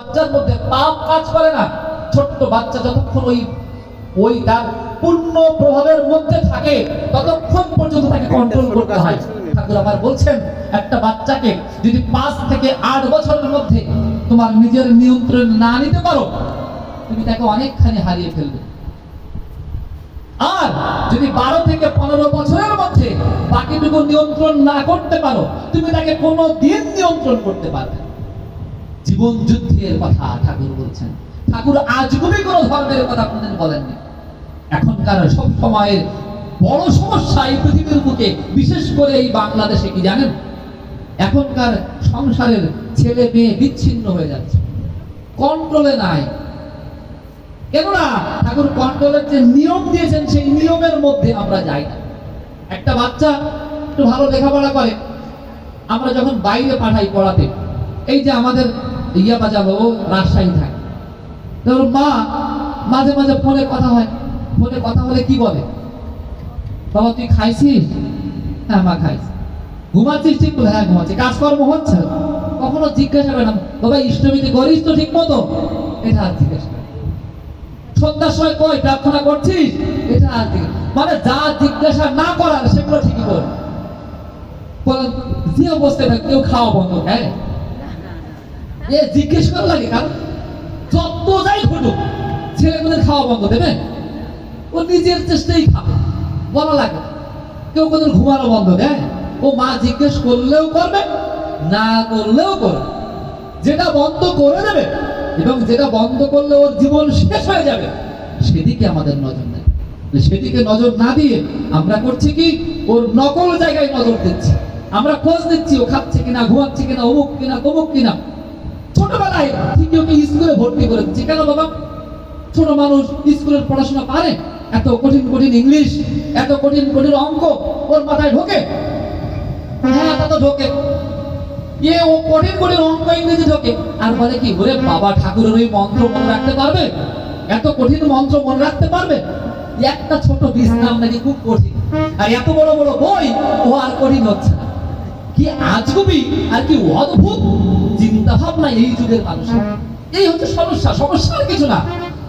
বাচ্চার মধ্যে পাপ কাজ করে না। ছোট্ট বাচ্চা যতক্ষণ ওই ওই তার পূর্ণ প্রভাবের মধ্যে থাকে ততক্ষণ পর্যন্ত তাকে কন্ট্রোল করতে হয়। ঠাকুর আবার বলছেন একটা বাচ্চাকে যদি পাঁচ থেকে আট বছরের মধ্যে তোমার নিজের নিয়ন্ত্রণ না নিতে পারো তুমি তাকে অনেকখানি হারিয়ে ফেলবে। আর যদি বারো থেকে পনেরো বছরের মধ্যে বাকিটুকু নিয়ন্ত্রণ না করতে পারো তুমি তাকে কোনো দিন নিয়ন্ত্রণ করতে পারবে। জীবন যুদ্ধের কথা ঠাকুর বলছেন। ঠাকুর আজগুবি কোনো ধর্মের কথা কোনদিন বলেননি। এখনকার সব সময়ের বড় সমস্যা এই পৃথিবীর বুকে, বিশেষ করে এই বাংলাদেশে, কি জানেন? এখনকার সংসারের ছেলে মেয়ে বিচ্ছিন্ন হয়ে যাচ্ছে। কন্ট্রোলে নাই। কেননা ঠাকুর কন্ট্রোলের যে নিয়ম দিয়েছেন, সেই নিয়মের মধ্যে আমরা যাই না। একটা বাচ্চা একটু ভালো লেখাপড়া করে, আমরা যখন বাইরে পাঠাই পড়াতে, এই যে আমাদের ইয়া বাজাবো ও রাজশাহী থাকে। তো মা, মাঝে মাঝে ফোনে কথা হয়। ফোনে কথা হলে কি বলে? বাবা, তুই খাইছিস? হ্যাঁ মা খাইছি। ঘুমাচ্ছিস ঠিক মতো? হ্যাঁ ঘুমাচ্ছি। কাজকর্ম হচ্ছে। কখনো জিজ্ঞাসা করে না। বাবা, ইষ্টবিধি করিস তো ঠিক মতো? এটা আর জিজ্ঞাসা সন্ধ্যার সময় কই? প্রার্থনা করছিস? এটা আর মানে যা জিজ্ঞাসা না করার, সেগুলো ঠিকই করে। যে অবস্থায় কেউ খাওয়া বন্ধ হ্যাঁ? এ জিজ্ঞেস করা লাগে কারণ যত যাই ঘটুক, ছেলেমেয়েদের খাওয়া বন্ধ, দেবে? ও নিজের চেষ্টাই খাবে, বলা লাগে। কেউ কোনোদিন ঘুমানো বন্ধ, দেয়? ও মা জিজ্ঞেস করলেও করবে, না করলেও করবে। যেটা বন্ধ করে দেবে, এবং যেটা বন্ধ করলে ওর জীবন শেষ হয়ে যাবে, সেদিকে আমাদের নজর নেই। সেদিকে নজর না দিয়ে আমরা করছি কি? ওর নকল জায়গায় নজর দিচ্ছি। আমরা খোঁজ দিচ্ছি ও খাচ্ছে কিনা, ঘুমাচ্ছে কিনা, অমুক কিনা, তমুক কিনা। ছোটবেলায় ওকে স্কুলে ভর্তি করে কেন বাবা ছোট মানুষ স্কুলের পড়াশোনা পারে, এত কঠিন কঠিন ইংলিশ, এত কঠিন কঠিন অঙ্ক ওর মাথায় ঢোকে। হ্যাঁ মন্ত্র মনে রাখতে পারবে? এত কঠিন মন্ত্র মনে রাখতে পারবে? একটা ছোট খুব কঠিন। আর এত বড় বড় বই ও আর কঠিন হচ্ছে কি আজগুবি আর কি অদ্ভুত। চিন্তা ভাবনা এই যুগের মানুষের এই হচ্ছে সমস্যা। সমস্যা আর কিছু না।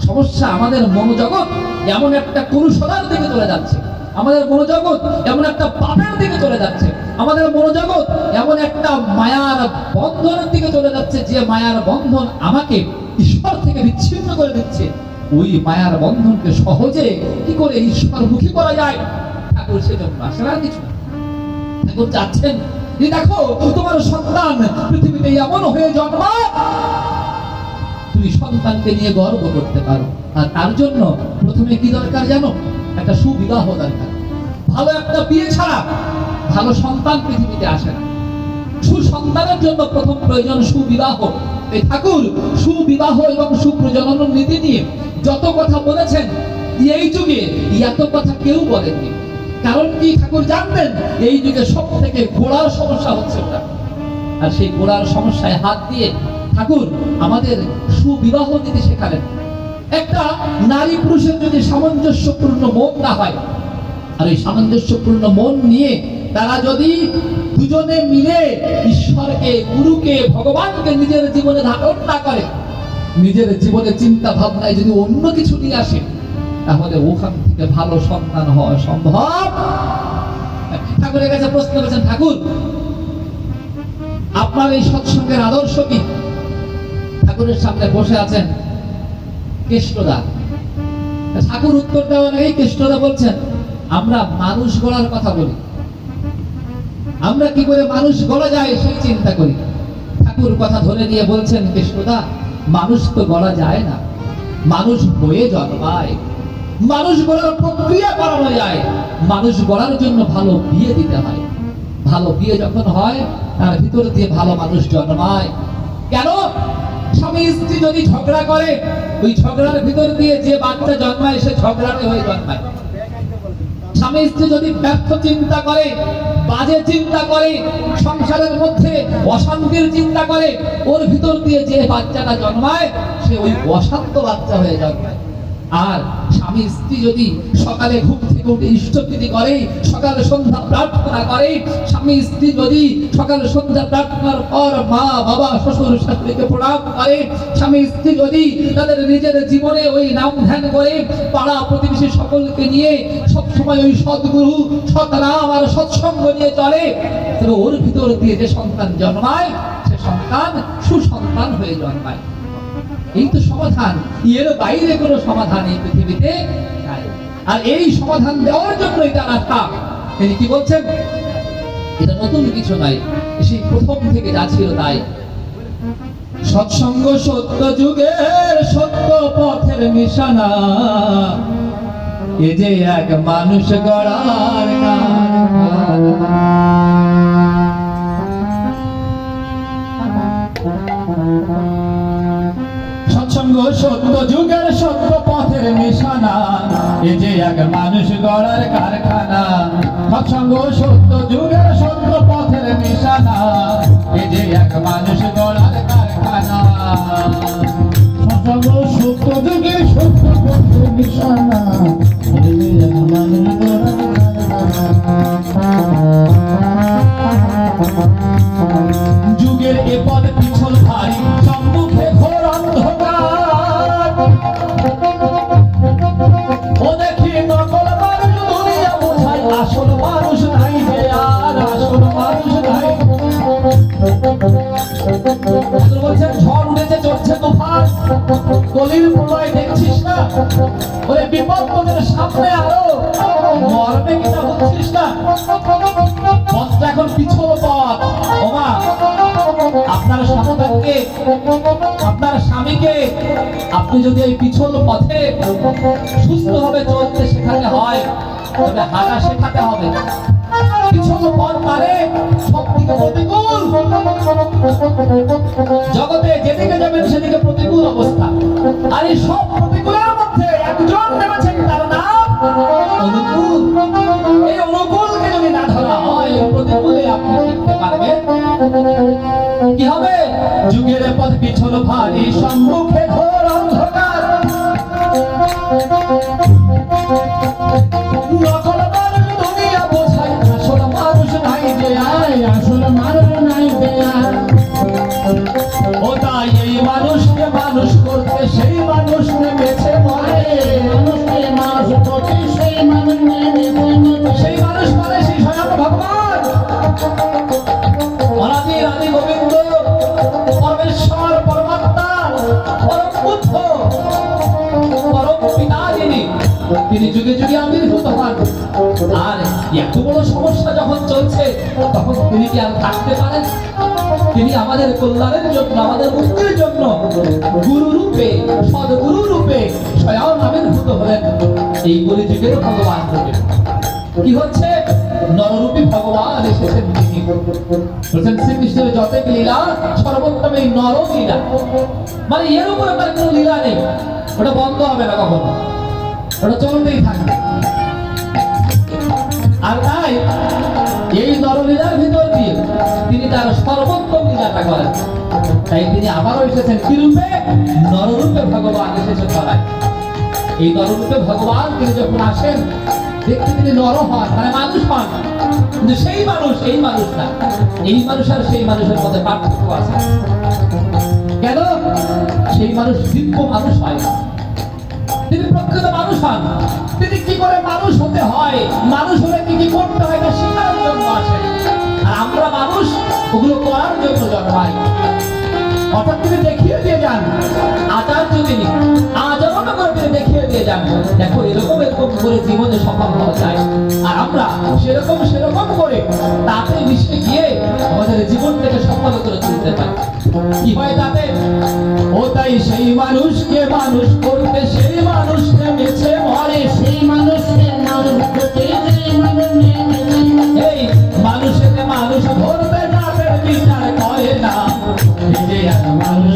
সমস্যা আমাদের মনোজগৎ এমন একটা কুরুসদার দিকে চলে যাচ্ছে। আমাদের মনোজগৎ এমন একটা পাপের দিকে চলে যাচ্ছে। আমাদের মনোজগৎ এমন একটা মায়ার বন্ধনের দিকে চলে যাচ্ছে যে মায়ার বন্ধন আমাকে ঈশ্বর থেকে বিচ্ছিন্ন করে দিচ্ছে। ওই মায়ার বন্ধনকে সহজে কি করে ঈশ্বরমুখী করা যায়? ঠাকুর সেজন্য আসলে আর কিছু না। ঠাকুর চাচ্ছেন দেখো, তোমার সন্তান পৃথিবীতে এমন হয়ে তুমি সন্তানকে নিয়ে গর্ব করতে পারো। আর তার জন্য প্রথমে কি দরকার জানো? একটা সুবিবাহ দরকার। ভালো একটা বিয়ে ছাড়া ভালো সন্তান পৃথিবীতে আসে না। সুসন্তানের জন্য প্রথম প্রয়োজন সুবিবাহ। এই ঠাকুর, সুবিবাহ এবং সুপ্রজনন নীতি নিয়ে যত কথা বলেছেন, এই যুগে এত কথা কেউ বলেননি। কারণ কি ঠাকুর জানতেন এই যুগে সব থেকে গোড়ার সমস্যা হচ্ছে ওটা। আর সেই গোড়ার সমস্যায় হাত দিয়ে ঠাকুর আমাদের সুবিবাহ নীতি শেখালেন, একটা নারী পুরুষের যদি সামঞ্জস্যপূর্ণ মন না হয়, আর এই সামঞ্জস্যপূর্ণ মন নিয়ে তারা যদি দুজনে মিলে ঈশ্বরকে, গুরুকে, ভগবানকে নিজের জীবনে ধারণ না করে, নিজের জীবনে চিন্তা ভাবনায় যদি অন্য কিছু নিয়ে আসে তাহলে ওখান থেকে ভালো সন্তান হওয়া সম্ভব? ঠাকুরের কাছে প্রশ্ন করেছেন, ঠাকুর, আপনার এই সৎসঙ্গের আদর্শ কি? ঠাকুরের সামনে বসে আছেন কেষ্টদা ঠাকুর উত্তর দেওয়ার আগেই কেষ্টদা বলছেন, আমরা মানুষ গড়ার কথা বলি। আমরা কি করে মানুষ গড়া যায় সেই চিন্তা করি। ঠাকুর কথা ধরে নিয়ে বলছেন কেষ্টদা মানুষ তো গড়া যায় না। মানুষ হয়ে জন্মায়। মানুষ গড়ার প্রক্রিয়া করানো যায়। মানুষ গড়ার জন্য ভালো বিয়ে দিতে হয়। ভালো বিয়ে যখন হয়, তার ভিতর দিয়ে ভালো মানুষ জন্মায়। কেন? স্বামী স্ত্রী যদি ঝগড়া করে, ওই ঝগড়ার ভিতর দিয়ে যে বাচ্চা জন্মায়, সে ঝগড়াতে হয়ে জন্মায়। স্বামী স্ত্রী যদি ব্যর্থ চিন্তা করে, বাজে চিন্তা করে, সংসারের মধ্যে অশান্তির চিন্তা করে, ওর ভিতর দিয়ে যে বাচ্চাটা জন্মায়, সে ওই অশান্ত বাচ্চা হয়ে জন্মায়। আর স্বামী স্ত্রী যদি সকালে ঘুম থেকে উঠে ইষ্টপ্রীতি করে, সকালে সন্ধ্যা প্রার্থনা করে, স্বামী স্ত্রী যদি সকালে সন্ধ্যা প্রার্থনার পর মা, বাবা, শ্বশুর, শাশুড়িকে প্রণাম করে, স্বামী স্ত্রী যদি তাদের নিজের জীবনে ওই নাম ধ্যান করে, পাড়া প্রতিবেশী সকলকে নিয়ে সবসময় ওই সদ্গুরু, সৎনাম আর সৎসঙ্গ নিয়ে চলে ওর ভিতর দিয়ে যে সন্তান জন্মায়, সে সন্তান সুসন্তান হয়ে জন্মায়। এই তো সমাধান, এর বাইরে কোনো সমাধান এই পৃথিবীতে আর এই সমাধান দেওয়ার জন্য এটা রাখা তিনি কি বলছেন? এটা নতুন কিছু নয় সেই প্রথম থেকে যা ছিল তাই। সৎসঙ্গ সত্য যুগের সত্য পথের নিশানা। এ যে এক মানুষ গড়ার। সৎসঙ্গ সত্য যুগের সত্য পথের নিশানা। এ যে এক মানুষ গড়ার কারখানা, সৎসঙ্গ সত্য যুগের সত্য পথের নিশানা। এ যে এক মানুষ গড়ার কারখানা, সৎসঙ্গ সত্য যুগের সত্য পথের নিশানা। স্বামীকে আপনি যদি এই পিছল পথে সুস্থভাবে চলতে শেখাতে হয়, তবে হাঁটা শেখাতে হবে। মানে জগতে যেদিকে যাবেন সেদিকে প্রতিকূল অবস্থা। আর এই সব প্রতিকূলের মধ্যে একজন নেমেছেন তার নাম অনুকূল। এই অনুকূলকে যদি না ধরা হয়, প্রতিকূলে আপনি টিকতে পারবেন। কি হবে? যুগের পথ পিছল ভারী সম্মুখে ঘোর অন্ধকার। তিনি কি আর থাকতে পারেন? তিনি আমাদের কল্যাণের জন্য, আমাদের মুক্তির জন্য গুরু রূপে, সদগুরু রূপে স্বয়ং আবির্ভূত হলেন। এই কলিযুগের ভগবান রূপে কি হচ্ছে? নররূপী ভগবান এসেছেন তিনি। বলছেন শ্রীকৃষ্ণের যত লীলা, সর্বোত্তম এই নর লীলা মানে এর উপরে তার কোনো লীলা নেই। ওটা বন্ধ হবে না কখনো। ওটা চলতেই থাকবে। আর তাই এই নরলীলার ভিতর দিয়ে তিনি তার সর্বোত্তম লীলাটা করেন। তাই তিনি আবারও এসেছেন কি রূপে নররূপে ভগবান এসেছেন ধরায় এই নররূপে ভগবান তিনি যখন আসেন, দেখতে তিনি নর হন মানে মানুষ হন। কিন্তু সেই মানুষ, এই মানুষ না। এই মানুষ আর সেই মানুষের মধ্যে পার্থক্য আছে। কেন? সেই মানুষ দিব্য মানুষ হয়। না তিনি প্রকৃত মানুষ হন। তিনি কি করে মানুষ হতে হয়? মানুষ হলে কি করতে হয় শেখার জন্য আসেন আর আমরা মানুষ, ওগুলো করার জন্য জন্মাই অর্থাৎ তিনি দেখিয়ে দিয়ে যান আচার্য তিনি তিনি দেখিয়ে দিয়ে যান। দেখো এরকম এরকম করে জীবনে সফল হওয়া যায়। আর আমরা সেরকম সেরকম করে তাতে মিশে গিয়ে আমাদের জীবনটাকে সফল করে তুলতে পারি। কি হয় তাতে? ও তাই সেই মানুষকে মানুষ করতে সেই মানুষ নেমেছে মরে। সেই মানুষকে মানুষ প্রতি সেই মানুষ এই ধরবে তাদের বিচার করে না। মানুষ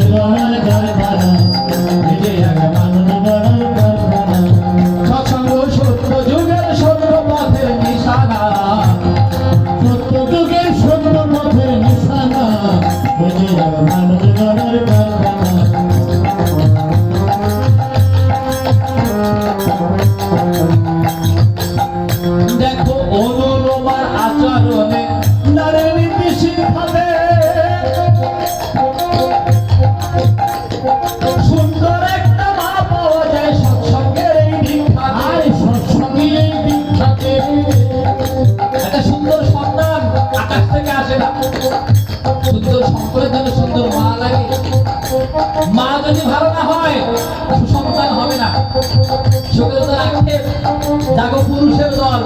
দল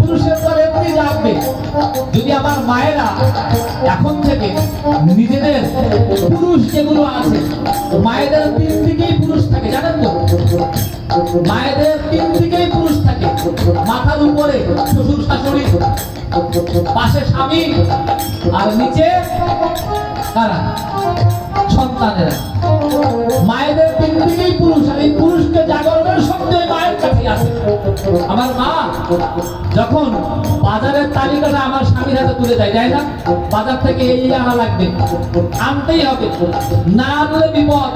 পুরুষের দল এমনি জাগবে যদি আমার মায়েরা এখন থেকে নিজেদের পুরুষ যেগুলো আছে, মায়েদের তিন দিকেই পুরুষ থাকে, জানেন তো? মায়েদের তিন দিকেই পুরুষ থাকে। মাথার উপরে শ্বশুর শাশুড়ি, পাশে স্বামী, আর নিচে কারা? সন্তানেরা। মায়েদের তিন দিকেই পুরুষ, আর এই পুরুষকে জাগরণের আমার মা যখন বাজারের তালিকাটা আমার স্বামীর হাতে তুলে দেয় যায় না, বাজার থেকে এই আনা লাগবে। আনতেই হবে। না আনলে বিপদ।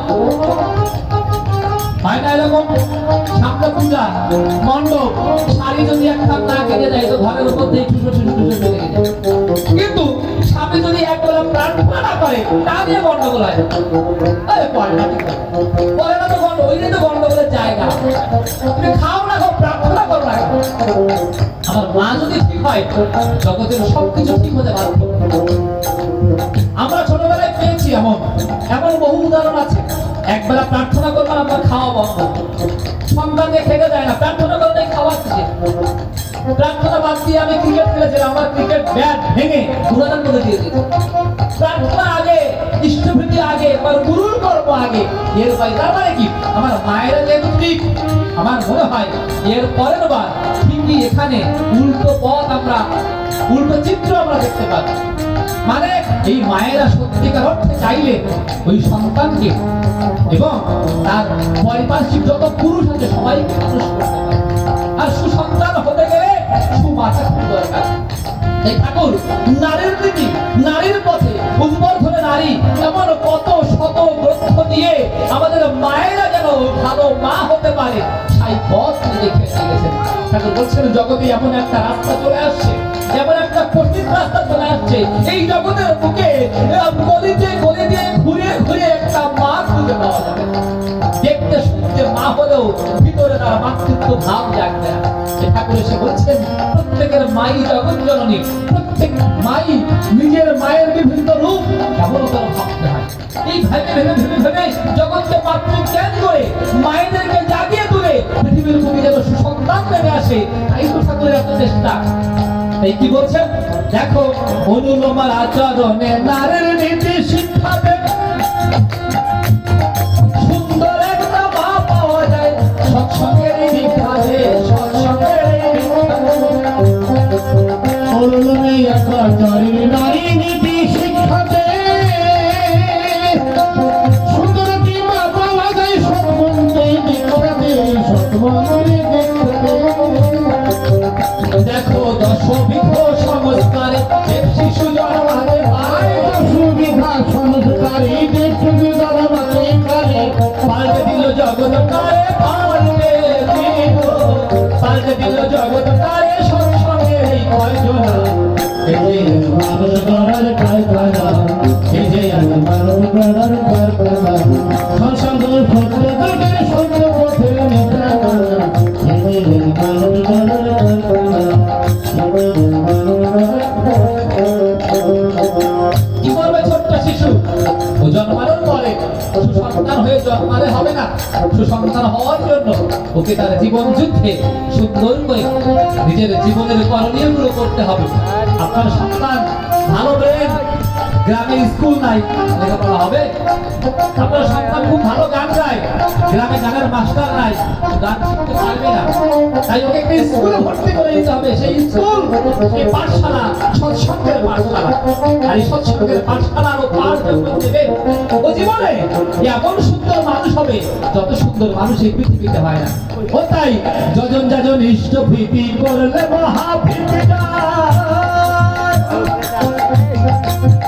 হয় না এরকম? সামনে পূজা, মণ্ডপ, শাড়ি যদি একটা না কেটে দেয়, তো ঘরের উপর দিয়ে ঠুসো চলে গেছে কিন্তু স্বামী যদি একবেলা না করে, তা নিয়ে গন্ডগোল হয় আরে পরে না ঠিক আছে। পরে না তো গন্ড ওই নিয়ে তো গন্ডগোলের জায়গা। তুমি খাও না খাও প্রার্থনা করো না আমার মা যদি ঠিক হয়, জগতের সবকিছু ঠিক হতে পারবে আমরা ছোটবেলায় পেয়েছি এমন এমন বহু উদাহরণ আছে। একবেলা প্রার্থনা করলাম আপনার খাওয়া বন্ধ। সন্তানকে খেতে দেয় না, প্রার্থনা করলে খাওয়াচ্ছে প্রার্থনা বাদ দিয়ে আমি ক্রিকেট খেলেছিলাম, আমার ক্রিকেট ব্যাট ভেঙে মধ্যে দিয়ে দিয়েছে। প্রার্থনা আগে ইষ্টভীতি আগে, এবার গুরুর আগে এর ভাই তার মানে কি? আমার মায়েরা যেহেতু ঠিক, আমার মনে হয় এর পরের বার ঠিকই এখানে উল্টো পথ আমরা, উল্টো চিত্র আমরা দেখতে পাবো। মানে এই মায়েরা সত্যিকার অর্থে চাইলে ওই সন্তানকে এবং তার পারিপার্শ্বিক যত পুরুষ আছে সবাইকে মানুষ করতে পারে। আর সুসন্তান হতে গেলে সুমাতা খুব দরকার। এই ঠাকুর, নারীর নীতি নারীর পথে উদ্বর্ধনে নারী, এমন কত শত গ্রন্থ দিয়ে আমাদের মায়েরা যেন ভালো মা হতে পারে সেই পথ দেখে গেছেন ঠাকুর বলছেন, জগতে এমন একটা রাস্তা চলে আসছে, যেমন একটা কঠিন রাস্তা চলে আসছে। এই জগতের বুকে গলিতে গলিতে ঘুরে ঘুরে একটা মা খুঁজে পাওয়া যাবে। দেখতে শুনতে মা হলেও ভিতরে তার মাতৃত্ব ভাব জাগবে না। ঠাকুর এসে বলছেন, প্রত্যেকের মাই জগৎ জননী প্রত্যেক মাই নিজের মায়ের বিভিন্ন রূপ কেমন হয় এই ভেবে ভেবে ভেবে জগৎকে জ্ঞান করে মায়েদেরকে জাগিয়ে তুলে পৃথিবীর যেন সুসন্তান নেমে আসে, তাই তো ঠাকুরের এত চেষ্টা। এই কি বলছেন? দেখো অনুলোমার আচরণে নারীর নীতি শিক্ষা জগৎ কারে পাল্টে দিল পাল্টে দিল জগৎ সৎসঙ্গের এই কয়জনা। মানুষ গড়ার জন্মালে হবে হওয়ার জন্য ওকে তার জীবন যুদ্ধে সুন্দর করে নিজের জীবনের করণীয়গুলো করতে হবে। আপনার সন্তান ভালো ব্রেন গ্রামে স্কুল নাই লেখাপড়া হবে। আপনার সন্তান খুব ভালো গান গায়। গ্রামে গানের মাস্টার নাই, গান শিখতে পারবে না। তাই ওকে একটা স্কুলে ভর্তি করে দিতে হবে। সেই স্কুল, সেই পাঠশালা, সৎসঙ্গের পাঠশালা। আর এই সৎসঙ্গের পাঠশালা পাঠ দেবে। ও জীবনে এমন সুন্দর মানুষ হবে, যত সুন্দর মানুষ এই পৃথিবীতে হয় না। ও তাই, যজন যাজন ইষ্ট ভীতি করলে মহাভীতি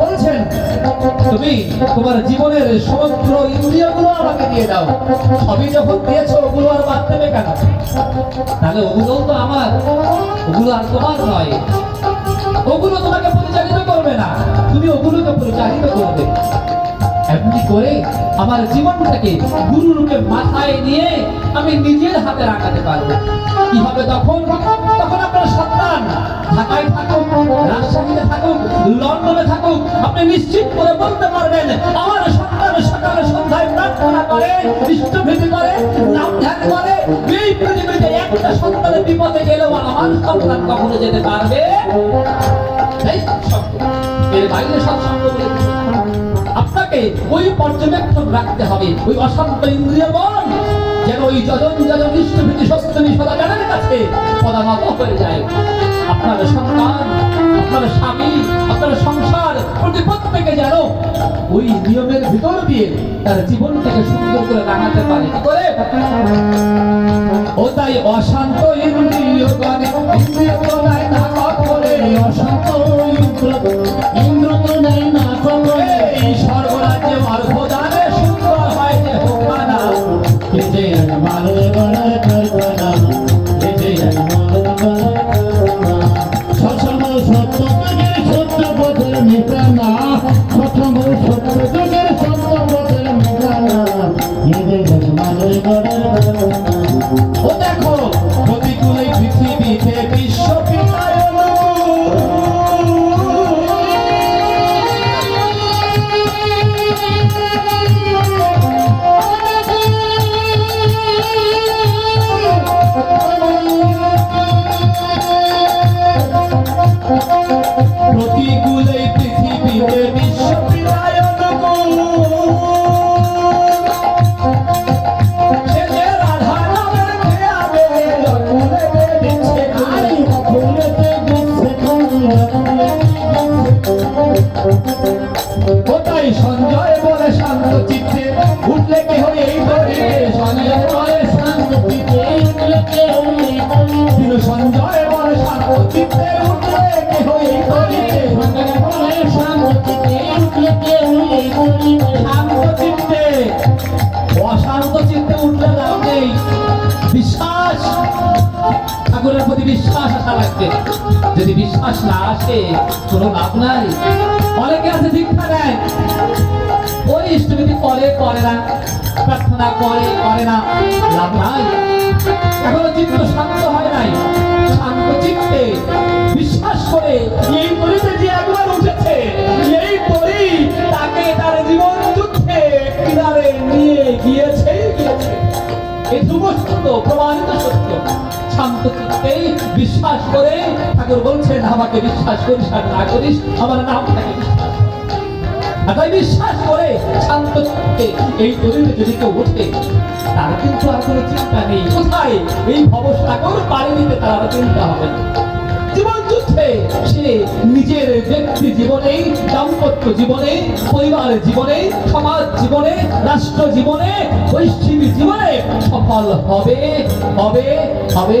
বলছেন জীবনের সমস্ত ইন্দ্রিয়গুলো আমাকে দিয়ে দাও সবই যখন দিয়েছ ওগুলো আর বাদ দেবে কেন তাহলে ওগুলো তো আমার ওগুলো আর তোমার নয় ওগুলো তোমাকে পরিচালিত করবে না। তুমি ওগুলোকে পরিচালিত করবে। করে আমার জীবনটাকে গুরু মাথায় নিয়ে আমি নিজের হাতে রাখাতে পারব। কি হবে তখন? তখন আপনার সন্তান ঢাকায় থাকুক রাজশাহীতে থাকুক লন্ডনে থাকুক আপনি নিশ্চিত করে বলতে পারবেন, আমার সন্তান সকালে সন্ধ্যায় প্রার্থনা করে, ইষ্টভীতি করে, নাম ধ্যান করে, এই পৃথিবীতে একটা সন্তানের বিপদে গেলেও আমার সন্তান কখনো যেতে পারবে? এই। এর বাইরে সৎসঙ্গ বলে ওই পর্যবেক্ষণ রাখতে হবে। ওই অশান্ত ইন্দ্রিয় মন যেন ওই যজন যজন ইষ্টভীতি সস্তনী সদাচারের কাছে পদানত হয়ে যায়। আপনার সন্তান, আপনার স্বামী, আপনার সংসার প্রতি প্রত্যেকে যেন ওই নিয়মের ভিতর দিয়ে তার জীবনটাকে সুন্দর করে রাখাতে পারে। কি করে? ও তাই অশান্ত ইন্দ্রিয় গানে ইন্দ্রিয় গলায় না করে, অশান্ত ইন্দ্র উঠলে এই সঞ্জয় বলে শান্ত চিত্তে কিন্তু সঞ্জয় বলে শান্ত উঠলে কি হয়ে এই ধরে। শান্ত চিত্তে, অশান্ত চিত্তে উঠলে লাভ নেই। বিশ্বাস, ঠাকুরের প্রতি বিশ্বাস আসা লাগবে যদি বিশ্বাস না আসে, কোনো লাভ নাই। অনেকে আছে দীক্ষা নেয়। ওই ইষ্টবিধি করে করে না। প্রার্থনা করে করে না। লাভ নাই। এখনও চিত্ত শান্ত হয় নাই। শান্ত চিত্তে বিশ্বাস করে এই পরিতে যে একবার উঠেছে, এই পরি তাকে তার জীবন যুদ্ধে কিনারে নিয়ে গিয়েছে এই দুবস্ত প্রমাণিত সত্য। শান্ত চিত্তে বিশ্বাস করে ঠাকুর বলছেন, আমাকে বিশ্বাস করিস আর না করিস, আমার নাম থাকে তাই বিশ্বাস করে শান্ত চিত্তে এই যদি কেউ ওঠে তার কিন্তু আর কোনো চিন্তা নেই। কোথায়? এই ভবসাগর পাড়ি দিতে তার চিন্তা হবে জীবন যুদ্ধে সে নিজের ব্যক্তি জীবনে, দাম্পত্য জীবনে, পরিবার জীবনে, সমাজ জীবনে, রাষ্ট্র জীবনে, বৈশ্বিক জীবনে সফল হবে হবে হবে।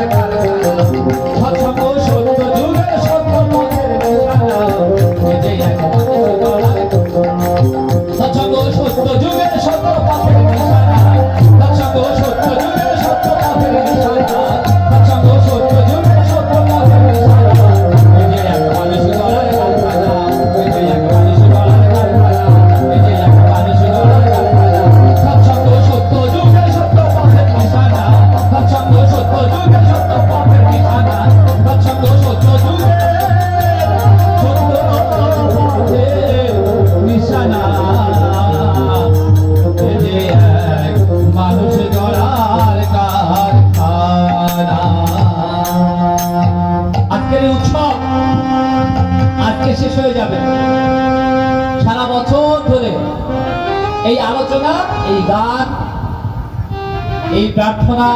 এই আলোচনা, এই গান, এই প্রার্থনা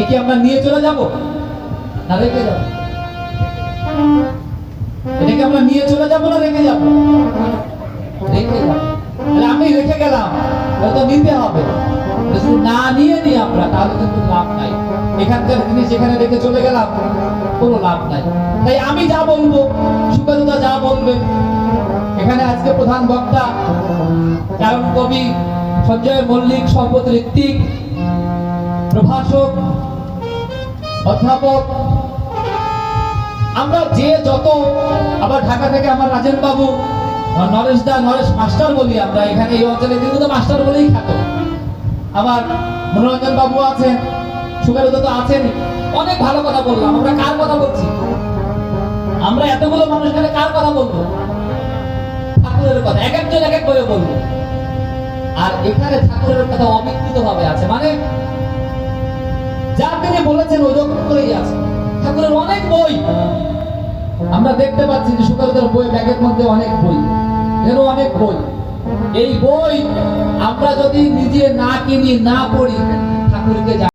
একে আমরা নিয়ে চলে যাব? না রেখে যাব? এটাকে আমরা নিয়ে চলে যাব না রেখে যাব? রেখে যাব। আমি রেখে গেলাম, ওটা নিতে হবে। না নিয়ে নিই আমরা, তাহলে কিন্তু লাভ নাই। এখানকার জিনিস এখানে রেখে চলে গেলাম, কোনো লাভ নাই। তাই আমি যা বলব সুকারুদা যা বলবে এখানে আজকে প্রধান বক্তা কারণ কবি সঞ্জয় মল্লিক, সম্পদ ঋত্বিক, প্রভাষক, অধ্যাপক। আমরা যে যত, আবার ঢাকা থেকে আমার রাজেন বাবু নরেশ দা, নরেশ মাস্টার বলি আমরা, এখানে এই অঞ্চলে কিন্তু তো মাস্টার বলেই খ্যাত। আমার মনোরঞ্জন বাবু আছেন সুগারুদা তো আছেন অনেক ভালো কথা বললাম, আমরা কার কথা বলছি? আমরা এতগুলো মানুষ কার কথা বলব? ঠাকুরের কথা, এক একজন এক এক করে বলব। আর এখানে ঠাকুরের কথা অবিকৃত ভাবে আছে। মানে যা তিনি বলেছেন ওই রকম করেই আছে। ঠাকুরের অনেক বই। আমরা দেখতে পাচ্ছি যে সুকারুদের বই ব্যাগের মধ্যে অনেক বই। এর অনেক বই। এই বই আমরা যদি নিজে না কিনি, না পড়ি, ঠাকুরকে